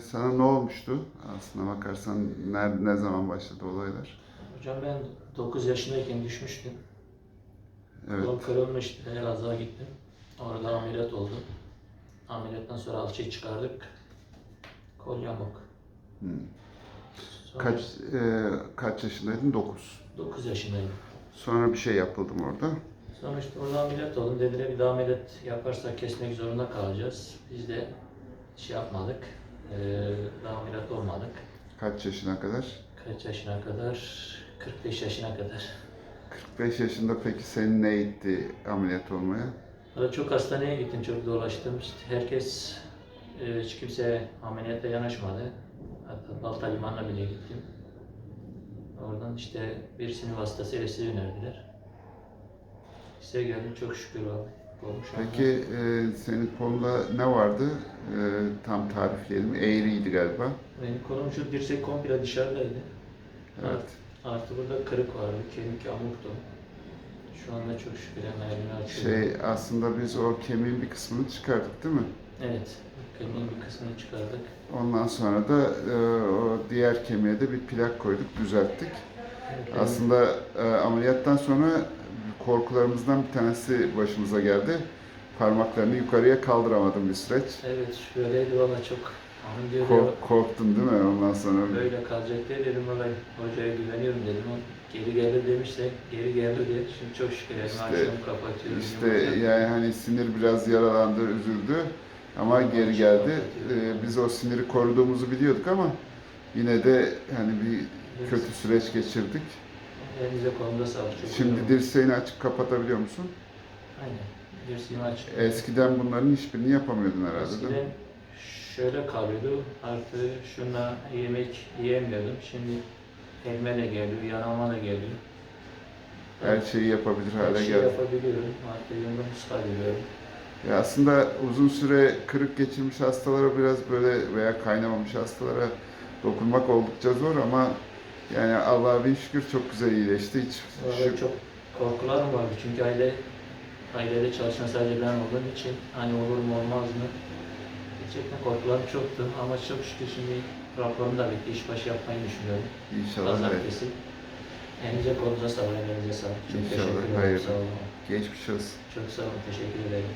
sana ne olmuştu? Aslına bakarsan ne, ne zaman başladı olaylar? Hocam ben 9 yaşındayken düşmüştüm. Evet. Kolum kırılmıştı. Elazığ'a gittim. Orada ameliyat oldum. Ameliyattan sonra alçıyı çıkardık. Kol yamuk. Hmm. Sonra Kaç e, kaç yaşındaydın? 9. 9 yaşındayım. Sonra bir şey yapıldı mı orada? Sonra işte orada ameliyat oldum. Dediler bir daha ameliyat yaparsak kesmek zorunda kalacağız. Biz de şey yapmadık. Ee, daha ameliyat olmadık. Kaç yaşına kadar? Kaç yaşına kadar? 45 yaşına kadar. 45 yaşında peki seni ne itti ameliyat olmaya? Orada çok hastaneye gittim, çok dolaştım. İşte herkes, e, hiç kimse ameliyata yanaşmadı. Hatta Balta Limanı'na bile gittim. Oradan işte bir sinir hastası size önerdiler. Size geldim, çok şükür abi. Peki e, senin kolunda ne vardı? E, tam tarifleyelim. Eğriydi galiba. Benim kolum şu dirsek komple dışarıdaydı. Evet. Artı burada kırık vardı, kemik yamuktu. Şu anda çok şükür hemen açıyor. Şey aslında biz o kemiğin bir kısmını çıkardık değil mi? Evet, kemiğin bir kısmını çıkardık. Ondan sonra da e, o diğer kemiğe de bir plak koyduk, düzelttik. Evet, Aslında e, ameliyattan sonra korkularımızdan bir tanesi başımıza geldi. Parmaklarını yukarıya kaldıramadım bir süreç. Evet, şöyleydi valla çok. Amin diyor Kork- korktun değil mi ondan sonra? Böyle kalacak diye dedim valla hocaya güveniyorum dedim. O geri gelir demişse geri geldi diye. Şimdi çok şükür elimi İşte- açıyorum kapatıyorum. İşte yani hani sinir biraz yaralandı, üzüldü ama geri geldi. E, biz o siniri koruduğumuzu biliyorduk ama yine de hani bir kötü süreç geçirdik. Elinize kolunda sağlık. Çok Şimdi dirseğini açıp kapatabiliyor musun? Aynen. Dirseğimi açık. Eskiden bunların hiçbirini yapamıyordun herhalde değil mi? Eskiden şöyle kalıyordu. Artı şuna yemek yiyemiyordum. Şimdi elime geliyor, yanağıma da geliyor. Her şeyi yapabilir Her hale şeyi geldi. yapabiliyorum. Artı yumruğumu sıkabiliyorum. Ya aslında uzun süre kırık geçirmiş hastalara biraz böyle veya kaynamamış hastalara dokunmak oldukça zor ama yani Allah'a bin şükür çok güzel iyileşti. Hiç şu, çok korkularım vardı. Çünkü aile ailede çalışan sadece ben olduğum için hani olur mu olmaz mı? Gerçekten korkularım çoktu. Ama çok şükür şimdi raporum da bitti. İşbaşı yapmayı düşünüyorum. İnşallah hayır. pazartesi. Elinize kolunuza sağlık. Elinize sağlık. Çok İnşallah, teşekkür ederim. hayırlı. sağ olun. Geçmiş olsun. çok sağ olun. Teşekkür ederim